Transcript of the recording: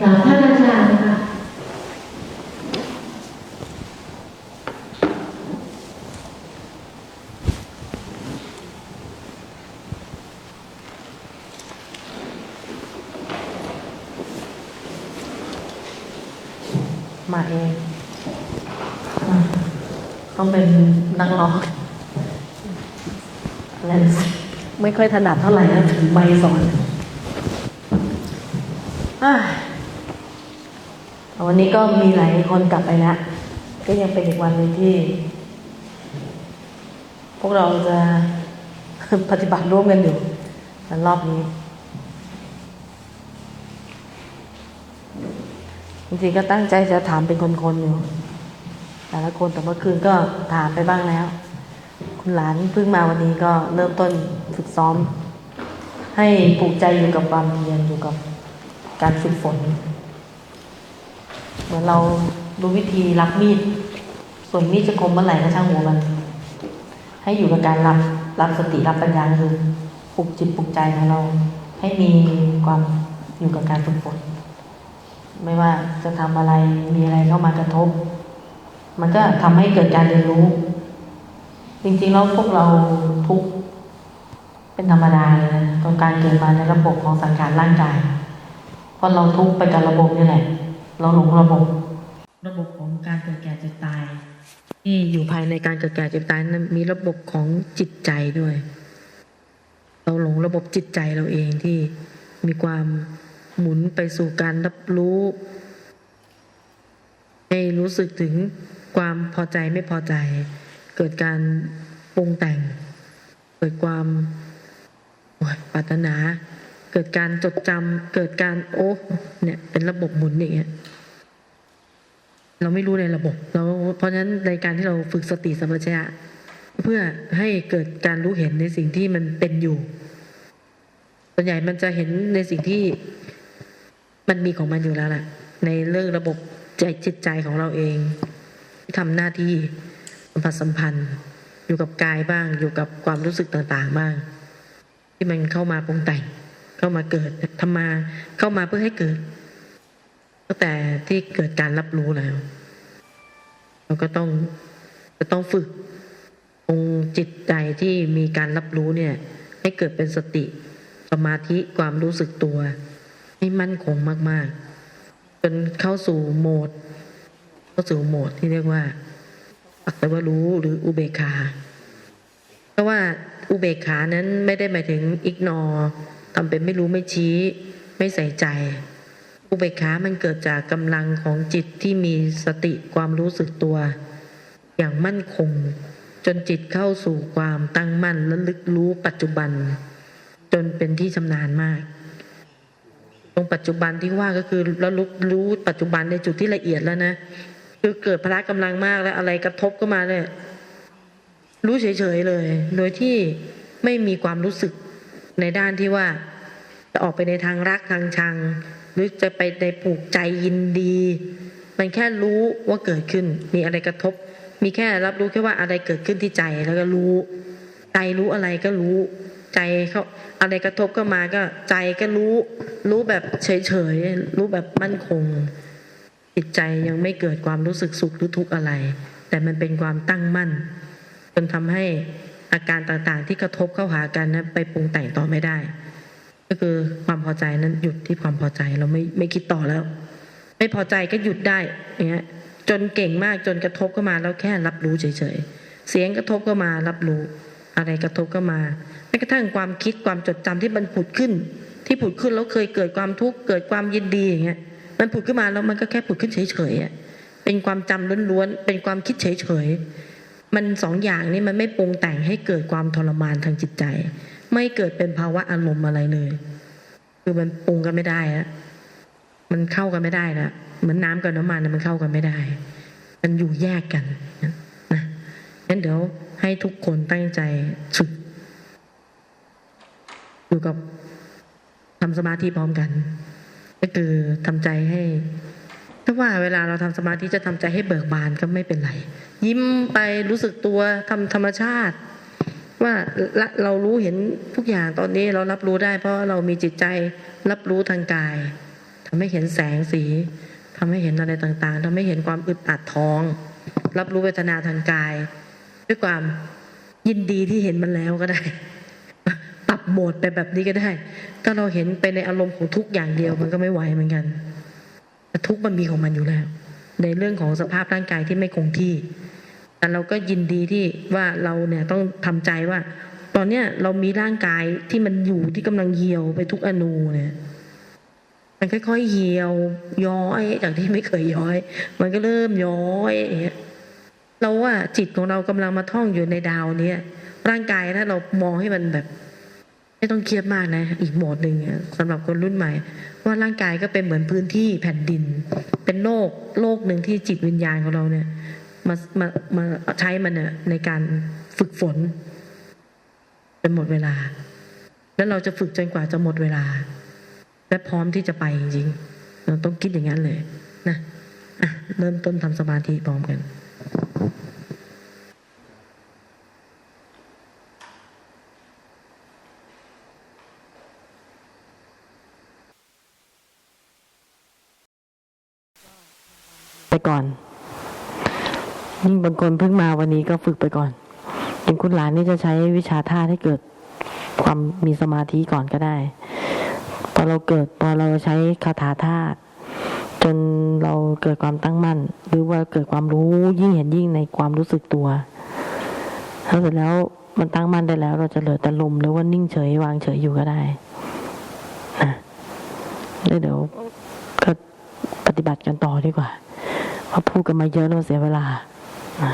กราบท่านอาจารย์ค่ะมาเองอะต้องเป็นนักร้องอะไรไม่ค่อยถนัดเท่าไหร่นะถือไมค์สอนอะ วันนี้ก็มีหลายคนกลับไปแล้วก็ยังเป็นอีกวันหนึ่งที่ พวกเราจะปฏิบัติร่วมกันอยู่ในรอบนี้ จริงๆก็ตั้งใจจะถามเป็นคนๆอยู่ แต่ละคนแต่เมื่อคืนก็ถามไปบ้างแล้ว คุณหลานเพิ่งมาวันนี้ก็เริ่มต้นฝึกซ้อม ให้ปลูกใจอยู่กับความเรียนอยู่กับการฝึกฝน เหมือนเรารู้วิธีรับมีด ส่วนมีดจะคมเมื่อไหร่ก็ช่างหัวมัน ให้อยู่กับการรับรับสติรับปัญญาคือปลุกจิตปลุกใจของเรา ให้มีความอยู่กับการฝึกฝนไม่ว่าจะทำอะไรมีอะไรเข้ามากระทบ มันก็ทำให้เกิดการเรียนรู้ จริงๆแล้วพวกเราทุกเป็นธรรมดาเลยนะตอการเกิดมาในระบบของสังขารร่างกายเพราะเราทุกไปกับระบบนี่แหละ เราหลงระบบ ระบบของการเกิดแก่เจ็บตายที่อยู่ภายในการเกิดแก่เจ็บตายนั้นมีระบบของจิตใจด้วย เราหลงระบบจิตใจเราเองที่มีความหมุนไปสู่การรับรู้ ให้รู้สึกถึงความพอใจไม่พอใจ เกิดการปรุงแต่ง เกิดความปรารถนา เกิดการจดจำเกิดการโอ้เนี่ยเป็นระบบหมุนอย่างเงี้ยเราไม่รู้ในระบบเราเพราะฉะนั้นในการที่เราฝึกสติสัมปชัญญะเพื่อให้เกิดการรู้เห็นในสิ่งที่มันเป็นอยู่ส่วนใหญ่มันจะเห็นในสิ่งที่มันมีของมันอยู่แล้วแหละในเรื่องระบบใจจิตใจของเราเองที่ทำหน้าที่สัมผัสสัมพันธ์ อยู่กับกายบ้าง อยู่กับความรู้สึกต่างๆบ้าง ที่มันเข้ามาปรุงแต่ง เข้ามาเกิดทำมาเข้ามาเพื่อให้เกิดตั้งแต่ที่เกิดการรับรู้แล้ว เราก็ต้องจะต้องฝึกองจิตใจที่มีการรับรู้เนี่ย ให้เกิดเป็นสติสมาธิความรู้สึกตัว ให้มั่นคงมาก ๆ จนเข้าสู่โหมด เข้าสู่โหมดที่เรียกว่าปักแต่ว่ารู้หรืออุเบกขา เพราะว่าอุเบกขานั้นไม่ได้หมายถึงอิกนอ ทำเป็นไม่รู้ไม่ชี้ ไม่ใส่ใจ อุเบกขามันเกิดจากกำลังของจิตที่มีสติความรู้สึกตัว อย่างมั่นคง จนจิตเข้าสู่ความตั้งมั่นและลึกรู้ปัจจุบัน จนเป็นที่ชำนาญมากตรงปัจจุบันที่ว่าก็คือแล้วรู้รู้ปัจจุบันในจุดที่ละเอียดแล้วนะคือเกิดพละกำลังมากแล้วอะไรกระทบก็มาเลยรู้เฉยๆเลย โดยที่ไม่มีความรู้สึก ในด้านที่ว่าจะออกไปในทางรักทางชัง หรือจะไปในผูกใจยินดี มันแค่รู้ว่าเกิดขึ้น มีอะไรกระทบ มีแค่รับรู้แค่ว่าอะไรเกิดขึ้นที่ใจแล้วก็รู้ ใจรู้อะไรก็รู้ใจเขาอะไรกระทบก็มาก็ใจก็รู้ รู้แบบเฉยๆรู้แบบมั่นคงจิตใจยังไม่เกิดความรู้สึกสุขหรือทุกข์อะไร แต่มันเป็นความตั้งมั่นจนทำให้ อาการต่างๆ ที่กระทบเข้าหากันนะไปปรุงแต่งต่อไม่ได้ ก็คือความพอใจนั้นหยุดที่ความพอใจเราไม่ไม่คิดต่อแล้ว ไม่พอใจก็หยุดได้อย่างเงี้ยจนเก่งมากจนกระทบเข้ามาแล้วแค่รับรู้เฉยๆ เสียงกระทบก็มารับรู้ อะไรกระทบก็มาแม้กระทั่งความคิดความจดจำที่มันผุดขึ้น ที่ผุดขึ้นแล้วเคยเกิดความทุกข์เกิดความยินดีอย่างเงี้ยมันผุดขึ้นมาแล้วมันก็แค่ผุดขึ้นเฉยๆเป็นความจำล้วนๆเป็นความคิดเฉยๆ มันสองอย่างนี้มันไม่ปรุงแต่งให้เกิดความทรมานทางจิตใจ ไม่เกิดเป็นภาวะอารมณ์อะไรเลย คือมันปรุงกันไม่ได้อะมันเข้ากันไม่ได้นะเหมือนน้ำกับน้ำมันมันเข้ากันไม่ได้ มันอยู่แยกกันนะนะงั้นเดี๋ยวให้ทุกคนตั้งใจฝึกอยู่กับทำสมาธิพร้อมกัน ก็คือทำใจให้ ถ้าว่าเวลาเราทำสมาธิจะทำใจให้เบิกบานก็ไม่เป็นไร ยิ้มไปรู้สึกตัวทำธรรมชาติ ว่าเรารู้เห็นทุกอย่างตอนนี้เรารับรู้ได้ เพราะเรามีจิตใจรับรู้ทางกายทำให้เห็นแสงสีทำให้เห็นอะไรต่างๆทำให้เห็นความอึดอัดท้อง รับรู้เวทนาทางกาย ด้วยความยินดีที่เห็นมันแล้วก็ได้ปรับโหมดไปแบบนี้ก็ได้ถ้าเราเห็นไปในอารมณ์ของทุกอย่างเดียวมันก็ไม่ไหวเหมือนกัน แต่ทุกมันมีของมันอยู่แล้ว ในเรื่องของสภาพร่างกายที่ไม่คงที่ แต่เราก็ยินดีที่ว่าเราเนี่ยต้องทำใจว่า ตอนเนี้ยเรามีร่างกายที่มันอยู่ที่กำลังเหี่ยวไปทุกอนูเนี่ยมันค่อยๆเหี่ยวย้อยจากที่ไม่เคยย้อย มันก็เริ่มย้อยอย่างเงี้ยเราว่าจิตของเรากำลังมาท่องอยู่ในดาวเนี้ยร่างกายถ้าเรามองให้มันแบบ ไม่ต้องเครียดมากนะ อีกโหมดหนึ่งสำหรับคนรุ่นใหม่ ว่าร่างกายก็เป็นเหมือนพื้นที่แผ่นดิน เป็นโลกโลกหนึ่งที่จิตวิญญาณของเราเนี่ยมามามาใช้มันเนี่ยในการฝึกฝนเป็นหมดเวลา แล้วเราจะฝึกจนกว่าจะหมดเวลา และพร้อมที่จะไปจริงๆเราต้องคิดอย่างนั้นเลยนะะเริ่มต้นทำสมาธิพร้อมกัน ไปก่อน ยิ่งบางคนเพิ่งมาวันนี้ก็ฝึกไปก่อนอย่างคุณหลานนี่จะใช้วิชาท่าให้เกิดความมีสมาธิก่อนก็ได้ พอเราเกิดพอเราใช้คาถาธาตุจนเราเกิดความตั้งมั่น หรือว่าเกิดความรู้ยิ่งเห็นยิ่งในความรู้สึกตัวแล้วเสร็จแล้วมันตั้งมั่นได้แล้ว เราจะเหลือแต่ลมหรือว่านิ่งเฉยวางเฉยอยู่ก็ได้นะแล้วเดี๋ยวก็ปฏิบัติกันต่อดีกว่า เพราะพูดกันมาเยอะแล้วเสียเวลานะ